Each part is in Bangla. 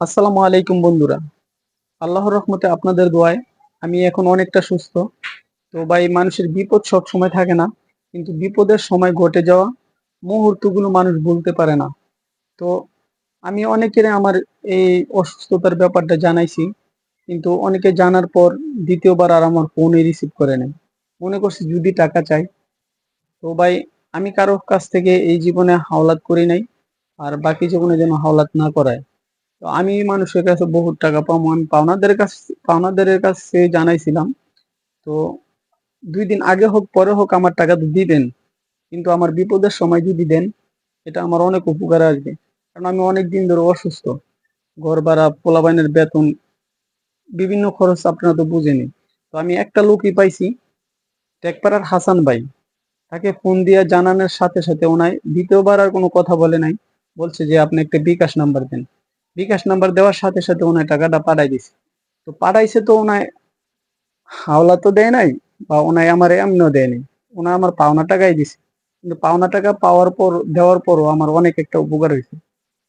আসসালামু আলাইকুম বন্ধুরা। আল্লাহর রহমতে আপনাদের দোয়ায় আমি এখন অনেকটা সুস্থ। তো ভাই, মানুষের বিপদ সব সময় থাকে না, কিন্তু বিপদের সময় ঘটে যাওয়া মুহূর্তগুলো মানুষ ভুলতে পারে না। তো আমি অনেকের আমার এই অসুস্থতার ব্যাপারটা জানাইছি, কিন্তু অনেকে জানার পর দ্বিতীয়বার আর আমার ফোনে রিসিভ করে নেয় মনে করছি যদি টাকা চাই। তো ভাই, আমি কারও কাছ থেকে এই জীবনে হাওলাত করি নাই, আর বাকি জীবনে যেন হাওলাত না করায়। আমি মানুষের কাছে বহুত টাকা আমি পাওনাদের কাছে পাওনাদের কাছে জানাইছিলাম। তো দুই দিন আগে হোক, পরে হোক আমার টাকা তো দিবেন, কিন্তু আমার বিপদের সময় যদি দেন, এটা আমার অনেক উপকারে আসবে। কারণ আমি অনেক দিন ধরে অসুস্থ, ঘর ভাড়া পোলাবাইনের বেতন, বিভিন্ন খরচ আপনারা তো বুঝেনি তো আমি একটা লোকই পাইছি, টেকপাড়ার হাসান ভাই। তাকে ফোন দিয়ে জানানোর সাথে সাথে ওনায় দ্বিতীয়বার আর কোনো কথা বলে নাই, বলছে যে আপনি একটা বিকাশ নাম্বার দেন। বিকাশ নাম্বার দেওয়ার সাথে সাথে ওনায় টাকাটা পাঠাই দিছে। তো পাঠাইছে তো ওনায় হাওলা তো দেয় নাই বা ওনায় আমার এমনিও দেয়নি ওনা আমার পাওনা টাকাই দিছে। কিন্তু পাওনা টাকা পাওয়ার পর, দেওয়ার পরও আমার অনেক একটা উপকার হয়েছে।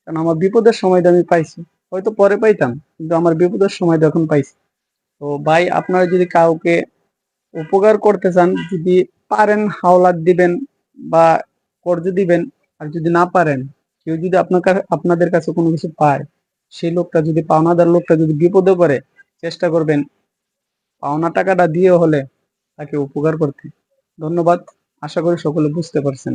কারণ আমার বিপদের সময় আমি পাইছি। হয়তো পরে পাইতাম, কিন্তু আমার বিপদের সময় এখন পাইছি। তো ভাই, আপনারা যদি কাউকে উপকার করতে চান, যদি পারেন হাওলাত দিবেন বা কর্জ দিবেন, আর যদি না পারেন কেউ যদি আপনার আপনাদের কাছে কোনো কিছু পায় সেই লোকটা যদি, পাওনাদার লোকটা যদি বিপদে পড়ে, চেষ্টা করবেন পাওনা টাকাটা দিয়ে হলে তাকে উপকার করতে। ধন্যবাদ। আশা করি সকলে বুঝতে পারছেন।